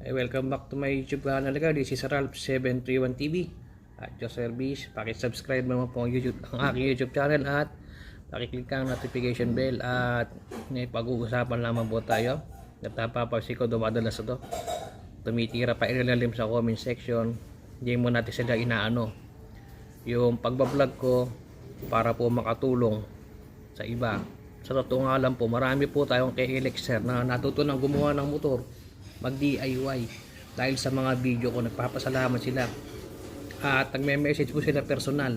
Hey, welcome back to my YouTube channel again. This is Ralph731 TV. At your service, pakisubscribe naman po ang, YouTube, ang aking YouTube channel at pakiclick ang notification bell at may pag-uusapan lamang po tayo. At napapasi ko dumadalas ito. Tumitira pa ilalim sa comment section. Hindi mo natin sila inaano. Yung pagbablog ko para po makatulong sa iba. Sa totoo nga lang po, marami po tayong kay Elixir na natutunan gumawa ng motor mag DIY dahil sa mga video ko nagpapasalamat sila. At nagme-message po sila personal.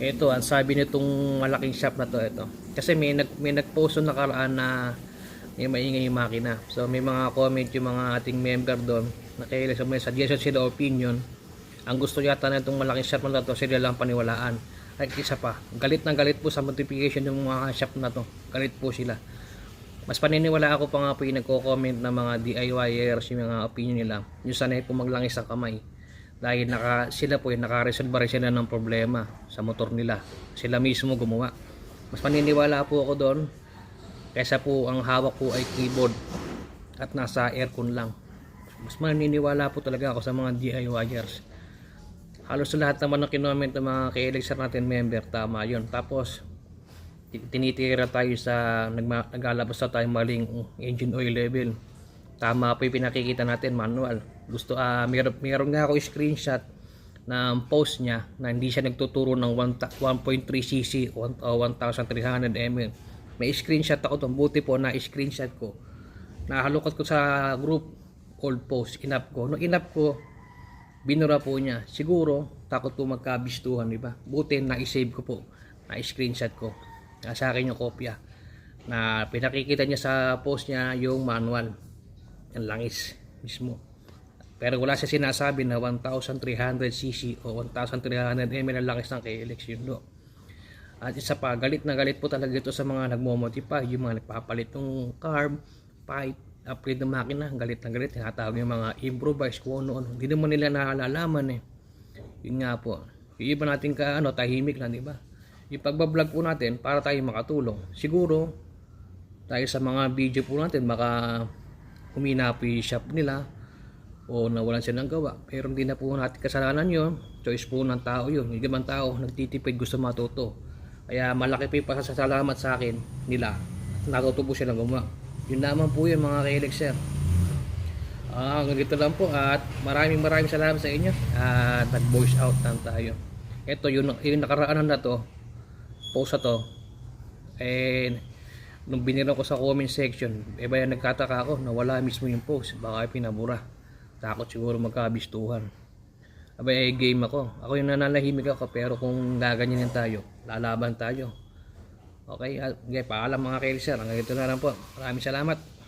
Ito ang sabi nitong malaking shop na to ito. Kasi may nag may nagpost na nakaraan na may maingay yung makina. So may mga comment yung mga ating member doon na kaya sa may suggestion sila opinion. Ang gusto yata na itong malaking shop na to sila lang paniwalaan. Ay isa pa. Galit na galit po sa notification ng mga shop na to. Galit po sila mas paniniwala ako pa nga po yung nagko-comment ng mga DIYers yung mga opinion nila. Yung sanay po maglangis ang kamay. Dahil naka, sila po yung nakaresolve rin sila ng problema sa motor nila. Sila mismo gumawa. Mas paniniwala po ako doon kaysa po ang hawak po ay keyboard at nasa aircon lang. Mas maniniwala po talaga ako sa mga DIYers halos sa lahat naman ng kinoment ng mga ka-elixir natin member tama yun. Tapos tinitira tayo sa naglalabas na tayo maling engine oil level. Tama po yung pinakikita natin manual. Gusto ah meron, meron nga ako screenshot ng post niya na hindi siya nagtuturo ng 1 1.3 cc o 1300 ml may screenshot ako doon. Buti po na screenshot ko. Nahalukot ko sa group old post inap ko. No inap ko binura po niya. Siguro takot po magkabistuhan di ba? Buti na i-save ko po. Na screenshot ko sa akin yung kopya na pinakikita niya sa post niya yung manual. Yung langis mismo. Pero wala siya sinasabi na 1300cc o 1300 ml ang langis ng KLX yun do. At isa pa galit na galit po talaga ito sa mga nagmomodify yung mga nagpapalit ng carb pipe upgrade ng makina galit na galit tinatawag yung mga improvise kung ano ano hindi naman nila naalalaman eh. Yun nga po. Yung iba natin ka ano tahimik lang di ba yung pagbablog po natin para tayo makatulong. Siguro dahil sa mga video po natin baka humina po yung shop nila o nawalan sila ng gawa. Pero hindi na po natin kasalanan yun. Choice po ng tao yun. Hindi man tao nagtitipid gusto matuto. Kaya malaki po yung pasasalamat sa akin nila. Natuto po silang gumawa. Yun lamang po yun mga ka-elixir ah ganito lang po. At maraming maraming salamat sa inyo. At nag voice out lang tayo. Ito yung, yung nakaraanan na to post na to eh nung binira ko sa comment section eh ba yan nagkataka ako na wala mismo yung post. Baka pinabura takot siguro magkabistuhan. Abay eh, game ako. Ako yung nananahimik ako pero kung gaganyanin tayo lalaban tayo. Okay, okay paalam mga kailsir hanggang ito na lang po. Maraming salamat